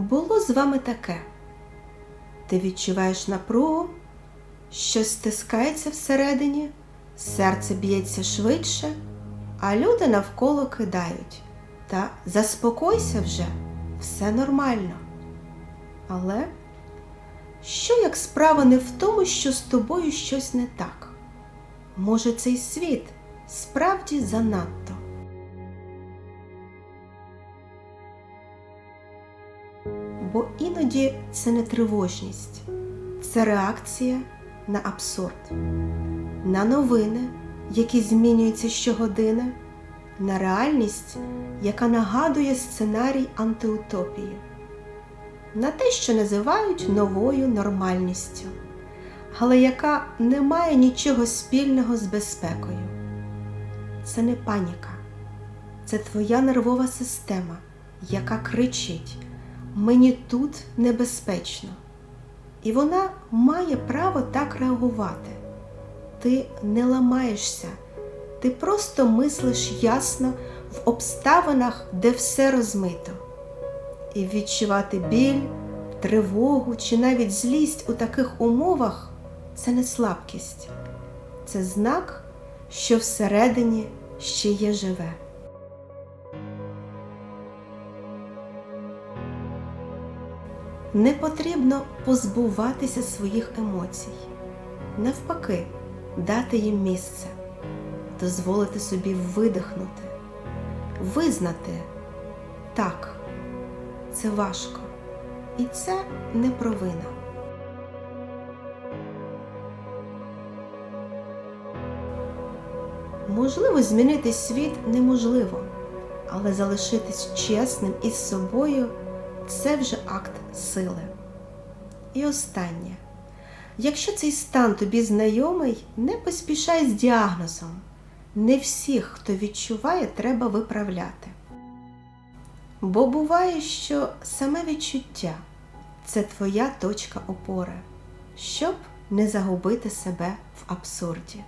було з вами таке? Ти відчуваєш напругу, щось стискається всередині, серце б'ється швидше, а люди навколо кидають. Та заспокойся вже, все нормально. Але що як справа не в тому, що з тобою щось не так? Може, цей світ справді занадто? Бо іноді це не тривожність, це реакція на абсурд, на новини, які змінюються щогодини, на реальність, яка нагадує сценарій антиутопії, на те, що називають новою нормальністю, але яка не має нічого спільного з безпекою. Це не паніка, це твоя нервова система, яка кричить мені тут небезпечно. І вона має право так реагувати. Ти не ламаєшся, ти просто мислиш ясно в обставинах, де все розмито. І відчувати біль, тривогу чи навіть злість у таких умовах це не слабкість, це знак, що всередині ще є живе. Не потрібно позбуватися своїх емоцій, навпаки, дати їм місце, дозволити собі видихнути, визнати так, це важко, і це не провина. Можливо, змінити світ неможливо, але залишитись чесним із собою це вже акт сили. І останнє. Якщо цей стан тобі знайомий, не поспішай з діагнозом. Не всіх, хто відчуває, треба виправляти. Бо буває, що саме відчуття це твоя точка опори, щоб не загубити себе в абсурді.